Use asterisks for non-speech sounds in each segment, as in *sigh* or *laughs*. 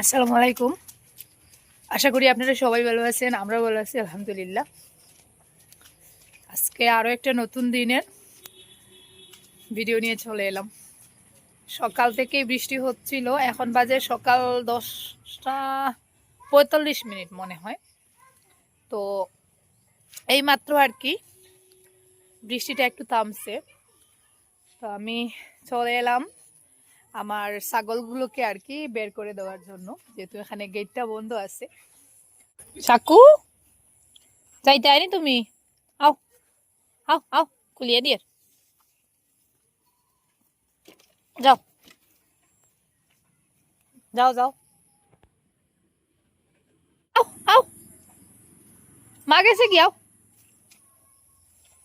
আসসালামু আলাইকুম। আশা করি আপনারা সবাই ভালো আছেন আমরা ভালো আছি, আলহামদুলিল্লাহ। আজকে আরও একটা নতুন দিনের ভিডিও নিয়ে চলে এলাম। সকাল থেকেই বৃষ্টি হচ্ছিল, এখন বাজে সকাল দশটা পঁয়তাল্লিশ মিনিট মনে হয়। তো এই মাত্র আর কি, বৃষ্টিটা একটু থামছে। তো আমি চলে এলাম। আমার ছাগলগুলোকে আর কি বের করে দেওয়ার জন্য, যেহেতু এখানে গেটটা বন্ধ আছে। চাকু যাইতে আইনি তুমি? আও আও আও, খুলিয়ে দিয়ে। যাও। যাও যাও। আও আও। মা গেছে কি? আও।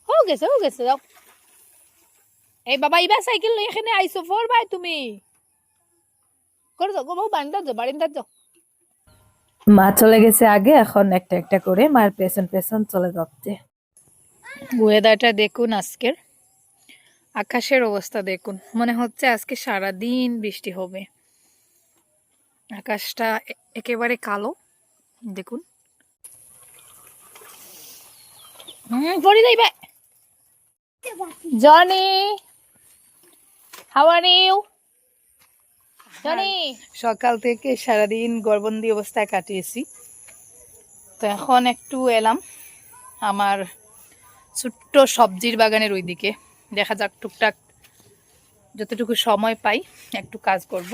হো গেছে হো গেছে, যাও। এই বাবা ইবা সাইকেল লই এখানে আইসো ফোর ভাই তুমি। করে যাও গো বারিন্দার যাও বারিন্দার যাও মা চলে গেছে আগে এখন একটা একটা করে মার পেছন পেছন চলে যাচ্ছে। ওয়েদারটা দেখুন আজকের। আকাশের অবস্থা দেখুন। মনে হচ্ছে আজকে সারা দিন বৃষ্টি হবে। আকাশটা একেবারে কালো। দেখুন। হুম পড়ে যাইবে। জনি! সকাল থেকে সারাদিন গড়বন্দি অবস্থায় কাটিয়েছি। তো এখন একটু এলাম আমার ছোট্ট সবজির বাগানের ওইদিকে। দেখা যাক টুকটাক যতটুকু সময় পাই একটু কাজ করব।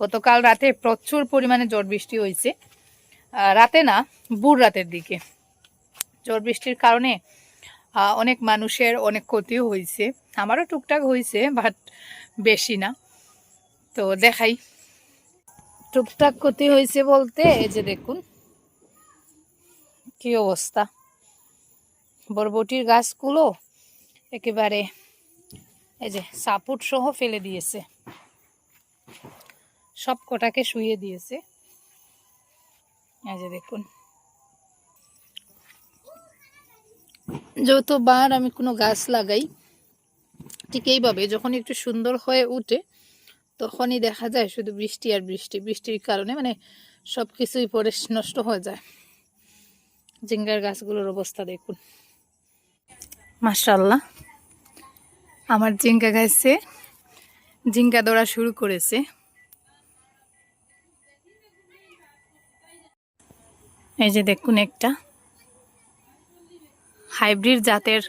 গতকাল রাতে প্রচুর পরিমাণে ঝড় বৃষ্টি হয়েছে। রাতে না বুড় রাতের দিকে। ঝড় বৃষ্টির কারণে অনেক মানুষের অনেক ক্ষতিও হয়েছে আমারও টুকটাক হয়েছে বাট বেশি না। তো দেখাই। টুকটাক ক্ষতি হয়েছে বলতে, এই যে দেখুন, কি অবস্থা। বরবটির গাছগুলো একেবারে, এই যে সাপোর্ট সহ ফেলে দিয়েছে। সব কটাকে শুয়ে দিয়েছে। এই যে দেখুন। যতবার আমি কোনো গাছ লাগাই, ঠিক এইভাবে। যখন একটু সুন্দর হয়ে উঠে, তখনই দেখা যায় শুধু বৃষ্টি আর বৃষ্টি। বৃষ্টির কারণে মানে সব কিছুই পরে নষ্ট হয়ে যায়। জিঙ্গার গাছগুলোর অবস্থা দেখুন। মাশাল্লাহ আমার জিঙ্গা গাছে জিঙ্গা ধরা শুরু করেছে। এই যে দেখুন একটা। হাইব্রিড জাতের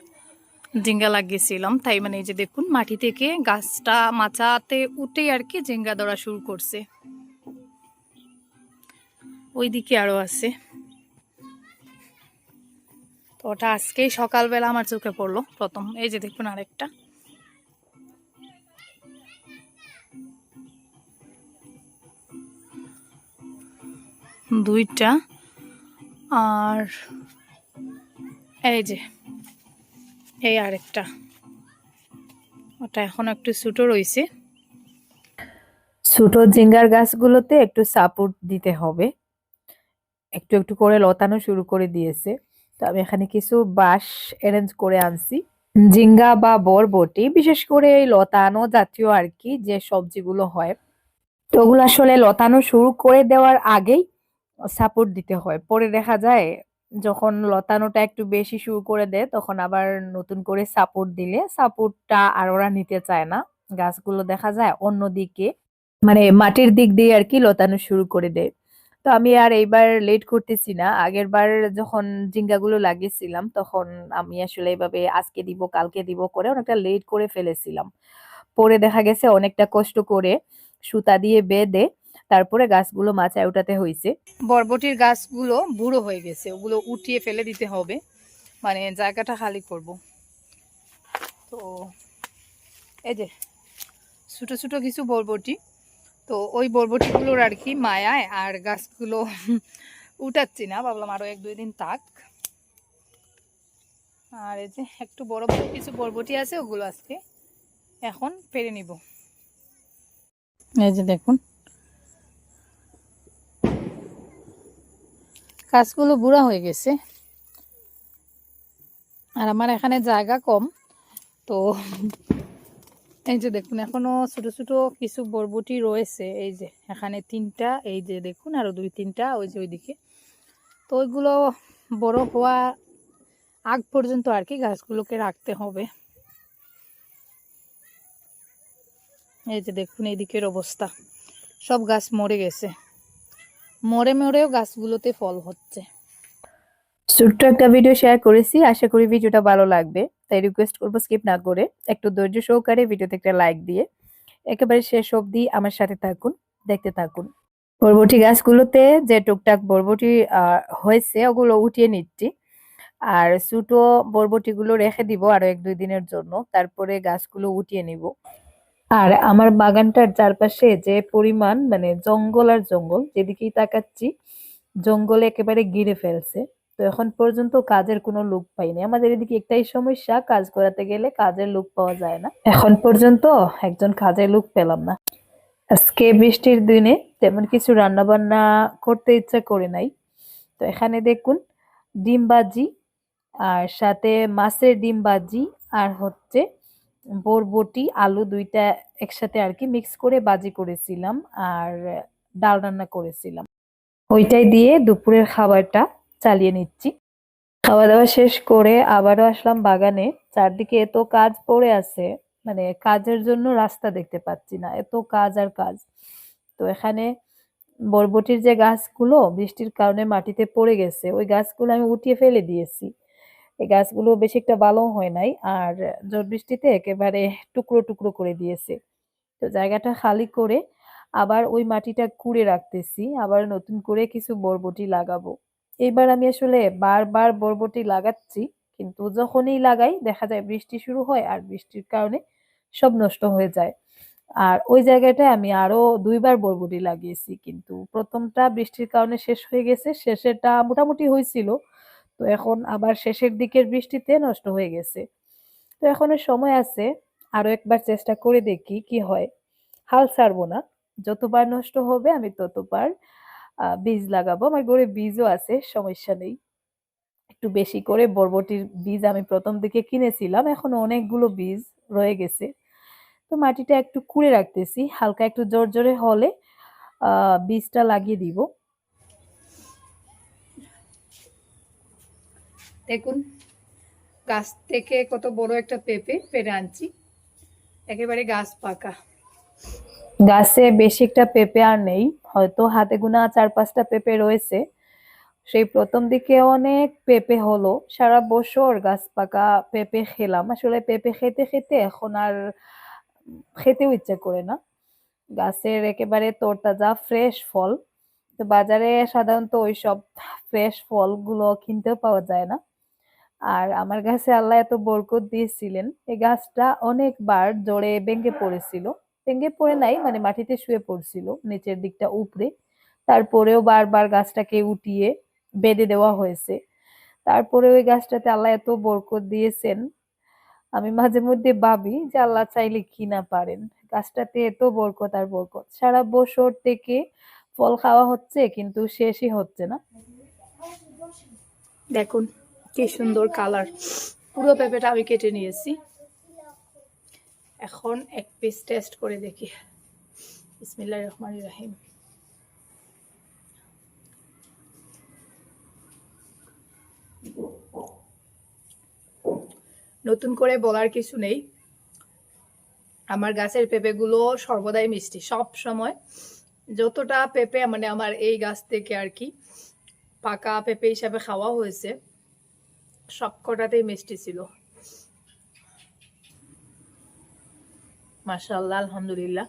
জিঙ্গা লাগিয়েছিলাম। তাই মানে এই যে দেখুন, মাটি থেকে গাছটা মাচাতে উঠে আর কি জিঙ্গা ধরা শুরু করছে। ওইদিকে আরও আছে। তো ওটা আজকেই সকালবেলা আমার চোখে পড়ল প্রথম। এই যে দেখুন আরেকটা। দুইটা আর এই যে, এই আরেকটা। ওটা এখন একটু ছোটো রয়েছে ছোট জিঙ্গার গাছগুলোতে একটু সাপোর্ট দিতে হবে। একটু একটু করে লতানো শুরু করে দিয়েছে। তো আমি এখানে কিছু বাঁশ অ্যারেঞ্জ করে আনছি। জিঙ্গা বা বরবটি, বিশেষ করে এই লতানো জাতীয় আর কি, যে সবজিগুলো হয়। তো ওগুলো আসলে লতানো শুরু করে দেওয়ার আগেই সাপোর্ট দিতে হয়। পরে দেখা যায় যখন লতানোটা একটু বেশি শুরু করে দেয়, তখন আবার নতুন করে সাপোর্ট দিলে সাপোর্টটা আর ওরা নিতে চায় না। গাছগুলো দেখা যায় অন্যদিকে মানে মাটির দিক দিয়ে আর কি লতানো শুরু করে দেয়। তো আমি আর এইবার লেট করতেছি না। আগের বার যখন জিঙ্গাগুলো লাগিয়েছিলাম, তখন আমি আসলে এইভাবে আজকে দিব, কালকে দিব করে অনেকটা লেট করে ফেলেছিলাম। পরে দেখা গেছে অনেকটা কষ্ট করে সুতা দিয়ে বেঁধে তারপরে গাছগুলো মাচায় উঠাতে হয়েছে বরবটির গাছগুলো বুড়ো হয়ে গেছে, ওগুলো উঠিয়ে ফেলে দিতে হবে। মানে জায়গাটা খালি করব। তো এই যে, ছোটো ছোটো কিছু বরবটি। তো ওই বরবটিগুলোর আর কি মায়ায় আর গাছগুলো *laughs* উঠাচ্ছি না। ভাবলাম আরও এক দুই দিন থাক। আর এই যে একটু বড় বড় কিছু বরবটি আছে, ওগুলো আজকে এখন পেরে নিব। এই যে দেখুন গাছগুলো বুড়া হয়ে গেছে। আর আমার এখানে জায়গা কম, তো এই যে দেখুন, এখনও ছোট ছোট কিছু বরবটি রয়েছে। এই যে এখানে তিনটা, এই যে দেখুন, আরও দুই তিনটা, ওই যে ওইদিকে। তো ওইগুলো বড় হওয়া আগ পর্যন্ত আর কি গাছগুলোকে রাখতে হবে। এই যে দেখুন এই দিকের অবস্থা। সব গাছ মরে গেছে। মরে মরেও গাছগুলোতে ফল হচ্ছে। ছোট্ট একটা ভিডিও শেয়ার করেছি, আশা করি ভিডিওটা ভালো লাগবে। তাই রিকোয়েস্ট করব স্কিপ না করে একটু ধৈর্য সহকারে ভিডিওতে একটা লাইক দিয়ে একেবারে শেষ অবধি আমার সাথে থাকুন, দেখতে থাকুন। বরবটি গাছগুলোতে যে টুকটাক বরবটি হয়েছে, ওগুলো উঠিয়ে নিচ্ছি। আর ছোটো বরবটিগুলো রেখে দিব আরও এক দুই দিনের জন্য, তারপরে গাছগুলো উঠিয়ে নিব। আর আমার বাগানটার চারপাশে যে পরিমাণ মানে জঙ্গল আর জঙ্গল, যেদিকেই তাকাচ্ছি, জঙ্গলে একেবারে গিরে ফেলছে। তো এখন পর্যন্ত কাজের কোনো লোক পাইনি। আমাদের এদিকে একটাই সমস্যা, কাজ করাতে গেলে কাজের লোক পাওয়া যায় না। এখন পর্যন্ত একজন কাজের লোক পেলাম না। আজকে বৃষ্টির দিনে তেমন কিছু রান্না বান্না করতে ইচ্ছা করে নাই। তো এখানে দেখুন, ডিম বাজি আর সাথে মাছের ডিম বাজি আর হচ্ছে বরবটি, আলু দুইটা একসাথে আর কি মিক্স করে বাজি করেছিলাম আর ডাল রান্না করেছিলাম। ওইটাই দিয়ে দুপুরের খাবারটা চালিয়ে নিচ্ছি। খাওয়া দাওয়া শেষ করে আবারও আসলাম বাগানে। চারদিকে এত কাজ পড়ে আছে মানে কাজের জন্য রাস্তা দেখতে পাচ্ছি না, এত কাজ আর কাজ। তো এখানে বরবটির যে গাছগুলো, বৃষ্টির কারণে মাটিতে পড়ে গেছে, ওই গাছগুলো আমি উঠিয়ে ফেলে দিয়েছি। এই গাছগুলো বেশি একটা ভালো হয় নাই। আর ঝড় বৃষ্টিতে একেবারে টুকরো টুকরো করে দিয়েছে। তো জায়গাটা খালি করে আবার ওই মাটিটা কুড়ে রাখতেছি। আবার নতুন করে কিছু বরবটি লাগাবো। এইবার আমি আসলে বারবার বরবটি লাগাচ্ছি। কিন্তু যখনই লাগাই, দেখা যায় বৃষ্টি শুরু হয় আর বৃষ্টির কারণে সব নষ্ট হয়ে যায়। আর ওই জায়গাটায় আমি আরও দুইবার বরবটি লাগিয়েছি। কিন্তু প্রথমটা বৃষ্টির কারণে শেষ হয়ে গেছে। শেষেরটা মোটামুটি হয়েছিল। তো এখন আবার শেষের দিকের বৃষ্টিতে নষ্ট হয়ে গেছে। তো এখনও সময় আছে, আরও একবার চেষ্টা করে দেখি কি হয়। হাল ছাড়বো না, যতবার নষ্ট হবে আমি ততবার বীজ লাগাবো। আমার ঘরে বীজও আছে, সমস্যা নেই। একটু বেশি করে বরবটির বীজ আমি প্রথম দিকে কিনেছিলাম, এখন অনেকগুলো বীজ রয়ে গেছে। তো মাটিটা একটু কুড়ে রাখতেছি, হালকা একটু জোর জোরে হলে বীজটা লাগিয়ে দিব। দেখুন, গাছ থেকে কত বড় একটা পেঁপে পেরে আনছি। একেবারে গাছ পাকা। গাছে বেশি একটা পেঁপে আর নেই, হয়তো হাতে গোনা চার পাঁচটা পেঁপে রয়েছে। সেই প্রথম দিকে অনেক পেঁপে হলো, সারা বছর গাছ পাকা পেঁপে খেলাম। আসলে পেঁপে খেতে খেতে এখন আর খেতেও ইচ্ছে করে না। গাছের একেবারে তরতাজা ফ্রেশ ফল। তো বাজারে সাধারণত ওইসব ফ্রেশ ফলগুলো কিনতেও পাওয়া যায় না। আর আমার গাছে আল্লাহ এত বরকত দিয়েছিলেন এই গাছটা অনেকবার জোরে ভেঙে পড়েছিল। ভেঙে পড়ে নাই মানে মাটিতে শুয়ে পড়ছিল, নিচের দিকটা উপরে তারপরেও বারবার গাছটাকে উঠিয়ে বেঁধে দেওয়া হয়েছে। তারপরে ওই গাছটাতে আল্লাহ এত বরকত দিয়েছেন। আমি মাঝে মধ্যে ভাবি যে আল্লাহ চাইলে কি না পারেন, গাছটাতে এত বরকত আর বরকত। সারা বছর থেকে ফল খাওয়া হচ্ছে, কিন্তু শেষই হচ্ছে না। দেখুন। কি সুন্দর কালার পুরো পেঁপেটা আমি কেটে নিয়েছি। এখন এক পিস টেস্ট করে দেখি। বিসমিল্লাহ রহমান রাহিম। নতুন করে বলার কিছু নেই। আমার গাছের পেঁপেগুলো সর্বদাই মিষ্টি, সব সময়। যতটা পেঁপে মানে আমার এই গাছ থেকে আর কি, পাকা পেঁপে হিসাবে খাওয়া হয়েছে। সব কটাতেই মিষ্টি ছিল। মাশাআল্লাহ আলহামদুলিল্লাহ।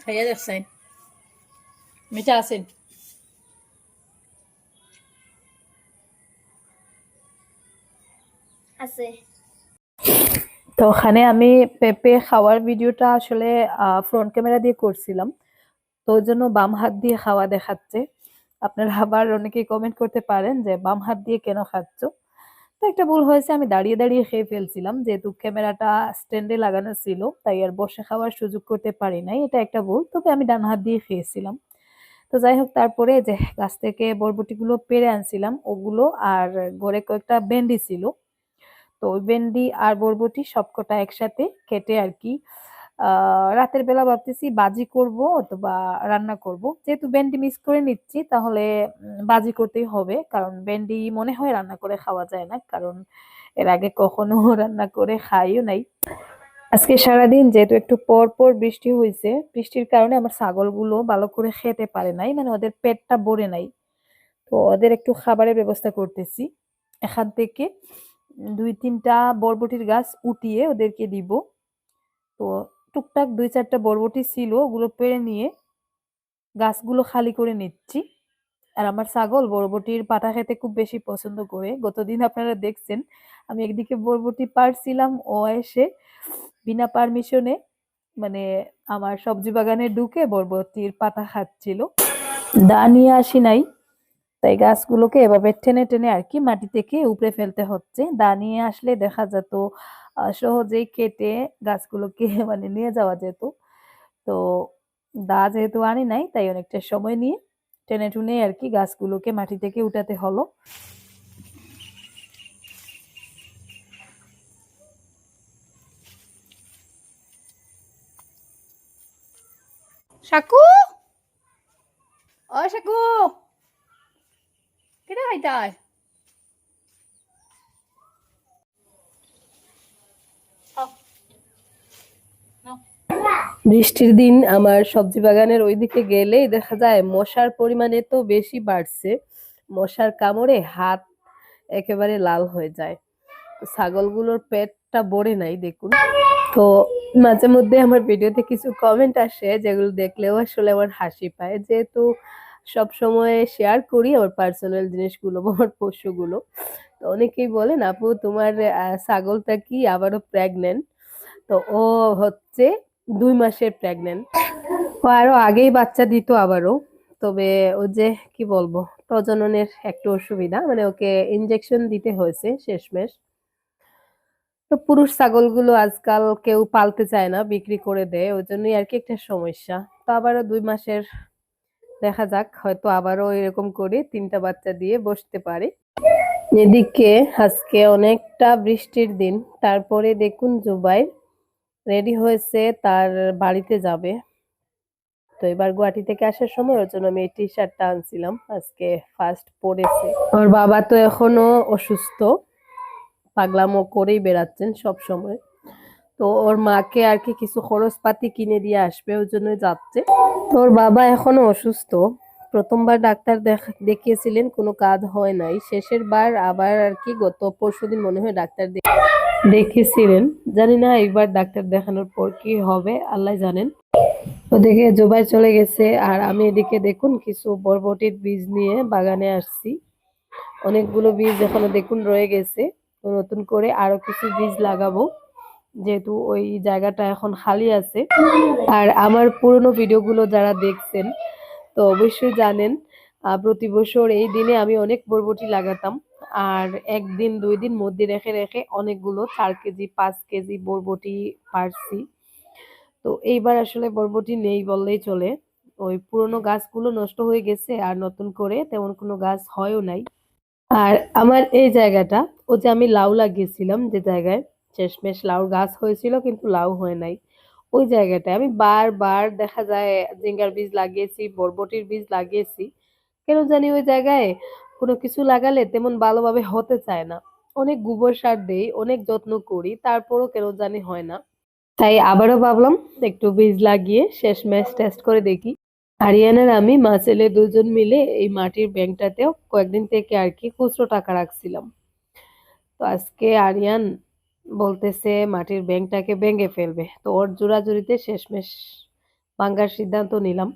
খাইয়া দেখছেন? মিঠা আছেন? তো ওখানে আমি পেঁপে খাওয়ার ভিডিওটা আসলে ফ্রন্ট ক্যামেরা দিয়ে করছিলাম। তো ওই জন্য বাম হাত দিয়ে খাওয়া দেখাচ্ছে। আপনারা আবার অনেকেই কমেন্ট করতে পারেন যে, বাম হাত দিয়ে কেন খাচ্ছ? তো একটা ভুল হয়েছে, আমি দাঁড়িয়ে দাঁড়িয়ে খেয়ে ফেলছিলাম। যেহেতু ক্যামেরাটা স্ট্যান্ডে লাগানো ছিল, তাই আর বসে খাওয়ার সুযোগ করতে পারি নাই। এটা একটা ভুল, তবে আমি ডান হাত দিয়ে খেয়েছিলাম। তো যাই হোক, তারপরে যে গাছ থেকে বরবটিগুলো পেরে আনছিলাম, ওগুলো আর ঘরে কয়েকটা ভেন্ডি ছিল। তো ভেন্ডি আর বরবটি সবকটা একসাথে কেটে আর কি রাতের বেলা ভাবতেছি বাজি করব অথবা রান্না করব। যেহেতু ভেন্ডি মিক্স করে নিচ্ছি, তাহলে বাজি করতেই হবে। কারণ ভেন্ডি মনে হয় রান্না করে খাওয়া যায় না। কারণ এর আগে কখনো *laughs* রান্না করে খাইও নাই। আজকে সারাদিন যেহেতু একটু পর পর বৃষ্টি হয়েছে বৃষ্টির কারণে আমার ছাগলগুলো ভালো করে খেতে পারে নাই। মানে ওদের পেটটা ভরে নাই। তো ওদের একটু খাবারের ব্যবস্থা করতেছি। এখান থেকে দুই তিনটা বরবটির গাছ উঠিয়ে ওদেরকে দিব। তো টুকটাক দুই চারটা বরবটি ছিল, ওগুলো পেড়ে নিয়ে গাছগুলো খালি করে নিচ্ছি। আর আমার ছাগল বরবটির পাতা খেতে খুব বেশি পছন্দ করে। গতদিন আপনারা দেখছেন, আমি একদিকে বরবটি পারছিলাম ও এসে বিনা পারমিশনে মানে আমার সবজি বাগানে ঢুকে বরবটির পাতা খাচ্ছিল। দা নিয়ে আসি নাই। তাই গাছগুলোকে এভাবে টেনে টেনে আর কি মাটি থেকে উপরে ফেলতে হচ্ছে। দা নিয়ে আসলে দেখা যেত সহজেই কেটে গাছগুলোকে *laughs* মানে নিয়ে যাওয়া যেত। তো দা যেহেতু আনি নাই, তাই অনেকটা সময় নিয়ে টেনে টুনে আর কি গাছগুলোকে মাটি থেকে উঠাতে হলো। সাকু? ও সাকু! কেটে খাইতাই বৃষ্টির দিন আমার সবজি বাগানের ওইদিকে গেলেই দেখা যায় মশার পরিমাণ এত বেশি বাড়ছে। মশার কামড়ে হাত একেবারে লাল হয়ে যায়। ছাগলগুলোর পেটটা ভরে নাই, দেখুন। তো মাঝে মধ্যে আমার ভিডিওতে কিছু কমেন্ট আসে যেগুলো দেখলেও আসলে আমার হাসি পায়। যেহেতু সব সময় শেয়ার করি আমার পার্সোনাল জিনিসগুলো, *laughs* আমার পশুগুলো তো অনেকেই বলেন, আপু, তোমার ছাগলটা কি আবারও প্রেগনেন্ট তো ও হচ্ছে দুই মাসের প্রেগনেন্ট ও আরও আগেই বাচ্চা দিত আবারও। তবে ও যে, কি বলব, প্রজননের একটু অসুবিধা। মানে ওকে ইনজেকশন দিতে হয়েছে শেষমেশ। তো পুরুষ ছাগলগুলো আজকাল কেউ পালতে চায় না, বিক্রি করে দেয়। ওই জন্যই আর কি একটা সমস্যা। তো আবারও দুই মাসের দেখা যাক, হয়তো আবারও এরকম করে তিনটা বাচ্চা দিয়ে বসতে পারে। এদিকে আজকে অনেকটা বৃষ্টির দিন, তারপরে দেখুন জুবাই রেডি হয়েছে, তার বাড়িতে যাবে। তো এবার গুয়াহাটি থেকে আসার সময় ওর জন্য আমি এই টি শার্টটা আনছিলাম, আজকে ফার্স্ট পরেছে। ওর বাবা তো এখনও অসুস্থ, পাগলামো করেই বেড়াচ্ছেন সব সময়। তো ওর মাকে আর কি কিছু খরচপাতি কিনে দিয়ে আসবে, ওই জন্য যাচ্ছে। তো ওর বাবা এখনও অসুস্থ। প্রথমবার ডাক্তার দেখ- দেখিয়েছিলেন, কোনো কাজ হয় নাই। শেষের বার আবার আর কি গত পরশুদিন মনে হয় ডাক্তার দেখিয়েছিলেন। জানি না এইবার ডাক্তার দেখানোর পর কি হবে, আল্লাহ জানেন। ওদিকে জোবাই চলে গেছে, আর আমি এদিকে দেখুন, কিছু বরবটির বীজ নিয়ে বাগানে আসছি। অনেকগুলো বীজ এখনও দেখুন রয়ে গেছে। নতুন করে আরও কিছু বীজ লাগাবো। যেহেতু ওই জায়গাটা এখন খালি আছে। আর আমার পুরনো ভিডিওগুলো যারা দেখছেন, তো অবশ্যই জানেন প্রতি বছর এই দিনে আমি অনেক বরবটি লাগাতাম। আর একদিন, দুই দিন মধ্যে রেখে রেখে অনেকগুলো চার কেজি, পাঁচ কেজি বরবটি পারছি। তো এইবার আসলে বরবটি নেই বললেই চলে। ওই পুরনো গাছগুলো নষ্ট হয়ে গেছে আর নতুন করে তেমন কোনো গাছ হয়ও নাই। আর আমার এই জায়গাটা ও যে আমি লাউ লাগিয়েছিলাম যে জায়গায় শেষমেশ লাউর গাছ হয়েছিল, কিন্তু লাউ হয় নাই। ওই জায়গাটায় আমি বারবার দেখা যায় জিঙ্গার বীজ লাগিয়েছি, বরবটির বীজ লাগিয়েছি। কেন জানি ওই জায়গায় কোনো কিছু লাগালে তেমন ভালোভাবে হতে চায় না। অনেক গোবর সার দেই, অনেক যত্ন করি, তারপরও কেন জানি হয় না। তাই আবারও ভাবলাম একটু বীজ লাগিয়ে শেষ ম্যাচ টেস্ট করে দেখি। আরিয়ান আর আমি মা ছেলে দুজন মিলে এই মাটির ব্যাংকটাতেও কয়েকদিন থেকে আর কি খুচরো টাকা রাখছিলাম। তো আজকে আরিয়ান বলতেছে মাটির ব্যাংকটাকে ভেঙে ফেলবে। তো ওর জোড়াজুড়িতে শেষমেশ ভাঙ্গার সিদ্ধান্ত নিলাম।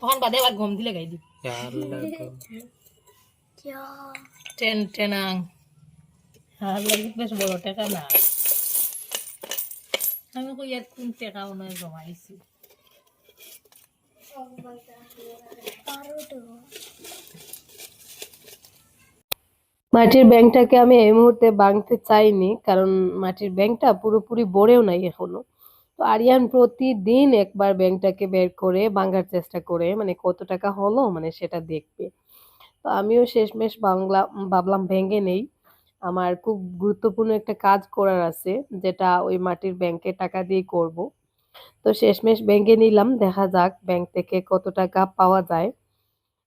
কখন বাদে আবার গম দিলে গাই দি টেন টেনাং। হার লাগি বেশ বড় টাকা না। আমি কই আর কোন নয় জমাইছি। মাটির ব্যাংকটাকে আমি এই মুহূর্তে ভাঙতে চাইনি, কারণ মাটির ব্যাংকটা পুরোপুরি ভরেও নাই এখনও। তো আরিয়ান প্রতিদিন একবার ব্যাংকটাকে বের করে ভাঙার চেষ্টা করে মানে কত টাকা হলো মানে সেটা দেখবে। তো আমিও শেষমেশ বাংলা, ভাবলাম ভেঙে নেই। আমার খুব গুরুত্বপূর্ণ একটা কাজ করার আছে, যেটা ওই মাটির ব্যাংকে টাকা দিয়ে করব। তো শেষমেশ ব্যাংকে নিলাম, দেখা যাক ব্যাংক থেকে কত টাকা পাওয়া যায়।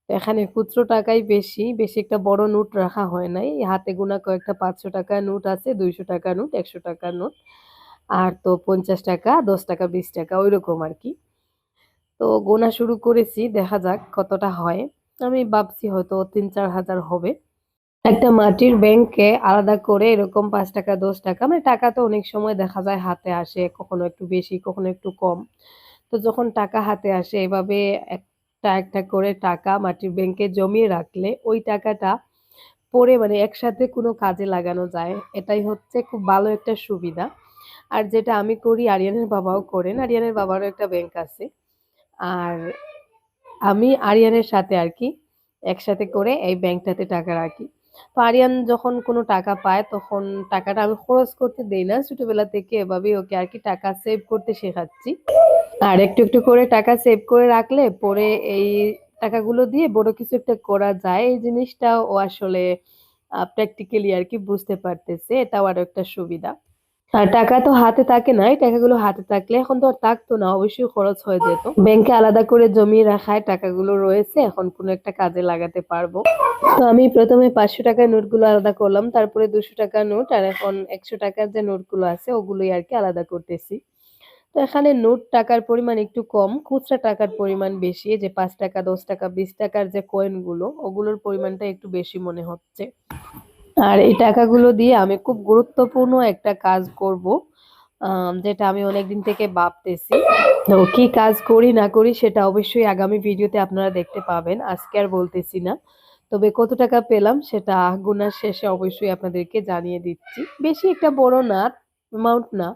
এখানে খুচরো টাকাই বেশি বেশি একটা বড় নোট রাখা হয় নাই। হাতে গোনা কয়েকটা পাঁচশো টাকার নোট আছে, দুইশো টাকার নোট, একশো টাকার নোট, আর তো পঞ্চাশ টাকা, দশ টাকা, বিশ টাকা ওই রকম আর কি। তো গোনা শুরু করেছি, দেখা যাক কতটা হয়। আমি ভাবছি হয়তো তিন, চার হাজার হবে। একটা মাটির ব্যাংকে আলাদা করে এরকম পাঁচ টাকা, দশ টাকা মানে টাকা তো অনেক সময় দেখা যায় হাতে আসে, কখনো একটু বেশি, কখনো একটু কম। তো যখন টাকা হাতে আসে, এভাবে একটা একটা একটা করে টাকা মাটির ব্যাংকে জমিয়ে রাখলে ওই টাকাটা পরে মানে একসাথে কোনো কাজে লাগানো যায়। এটাই হচ্ছে খুব ভালো একটা সুবিধা। আর যেটা আমি করি, আরিয়ানের বাবাও করেন। আরিয়ানের বাবারও একটা ব্যাংক আছে। আর আমি আরিয়ানের সাথে আর কি একসাথে করে এই ব্যাংকটাতে টাকা রাখি। তো আরিয়ান যখন কোনো টাকা পায়, তখন টাকাটা আমি খরচ করতে দেই না। ছোটবেলা থেকে এভাবেই ওকে আর কি টাকা সেভ করতে শেখাচ্ছি। আর একটু একটু করে টাকা সেভ করে রাখলে পরে এই টাকাগুলো দিয়ে বড় কিছু একটা করা যায়। এই জিনিসটা ও আসলে প্র্যাকটিক্যালি আর কি বুঝতে পারতেছে। এটাও আরও একটা সুবিধা। আর টাকা তো হাতে থাকে নাই, টাকাগুলো হাতে থাকলে এখন তো আর থাকতো না, অবশ্যই খরচ হয়ে যেত। ব্যাংকে আলাদা করে জমিয়ে রাখায় টাকাগুলো রয়েছে, এখন কোনো একটা কাজে লাগাতে পারব। তো আমি প্রথমে পাঁচশো টাকার নোটগুলো আলাদা করলাম, তারপরে দুশো টাকার নোট, আর এখন একশো টাকার যে নোটগুলো আছে, ওগুলোই আর কি আলাদা করতেছি। তো এখানে নোট টাকার পরিমাণ একটু কম, খুচরা টাকার পরিমাণ বেশি যে পাঁচ টাকা, দশ টাকা, বিশ টাকার যে কয়েনগুলো ওগুলোর পরিমাণটা একটু বেশি মনে হচ্ছে। আর এই টাকাগুলো দিয়ে আমি খুব গুরুত্বপূর্ণ একটা কাজ করব যেটা আমি অনেকদিন থেকে ভাবতেছি। তো কি কাজ করি না করি সেটা অবশ্যই আগামী ভিডিওতে আপনারা দেখতে পাবেন, আজকে আর বলতেছি না। তবে কত টাকা পেলাম সেটা গুনার শেষে অবশ্যই আপনাদেরকে জানিয়ে দিচ্ছি। বেশি একটা বড় না অ্যামাউন্ট না।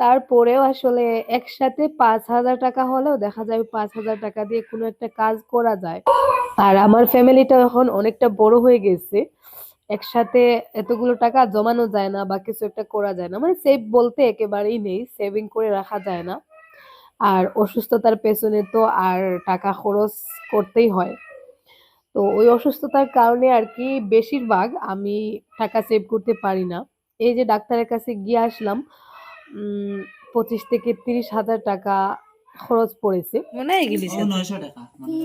তারপরেও আসলে একসাথে পাঁচ হাজার টাকা হলেও দেখা যায় পাঁচ হাজার টাকা দিয়ে কোনো একটা কাজ করা যায়। আর আমার ফ্যামিলিটা এখন অনেকটা বড় হয়ে গেছে। একসাথে এতগুলো টাকা জমানো যায় না বা কিছু একটা করা যায় না। মানে সেভ বলতে একেবারেই নেই সেভিং করে রাখা যায় না। আর অসুস্থতার পেছনে তো আর টাকা খরচ করতেই হয়। তো ওই অসুস্থতার কারণে আর কি বেশিরভাগ আমি টাকা সেভ করতে পারি না। এই যে ডাক্তারের কাছে গিয়ে আসলাম উম পঁচিশ থেকে তিরিশ হাজার টাকা খরচ পড়েছে। মনে হয় টাকা। মানে।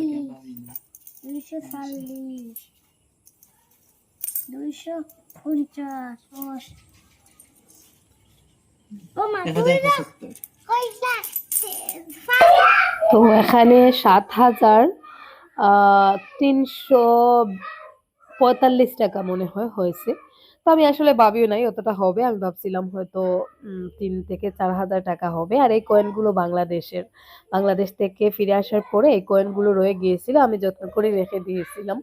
দুইশো পঞ্চাশ। তো এখানে সাত হাজার তিনশো পঁয়তাল্লিশ টাকা মনে হয় হয়েছে। তো আমি আসলে ভাবিও নাই অতটা হবে। আমি ভাবছিলাম হয়তো তিন থেকে চার হাজার টাকা হবে। আর এই কয়েনগুলো বাংলাদেশের বাংলাদেশ থেকে ফিরে আসার পরে এই কয়েনগুলো রয়ে গিয়েছিল। আমি যত্ন করে রেখে দিয়েছিলাম।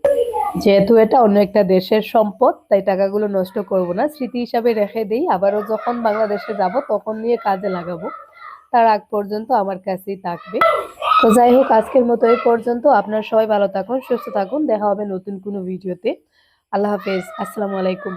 যেহেতু এটা অন্য একটা দেশের সম্পদ, তাই টাকাগুলো নষ্ট করব না। স্মৃতি হিসাবে রেখে দিই, আবারও যখন বাংলাদেশে যাব তখন নিয়ে কাজে লাগাবো। তার আগ পর্যন্ত আমার কাছেই থাকবে। তো যাই হোক, আজকের মতো এই পর্যন্ত। আপনার সবাই ভালো থাকুন, সুস্থ থাকুন। দেখা হবে নতুন কোনো ভিডিওতে। আল্লাহ হাফেজ। আসসালামু আলাইকুম।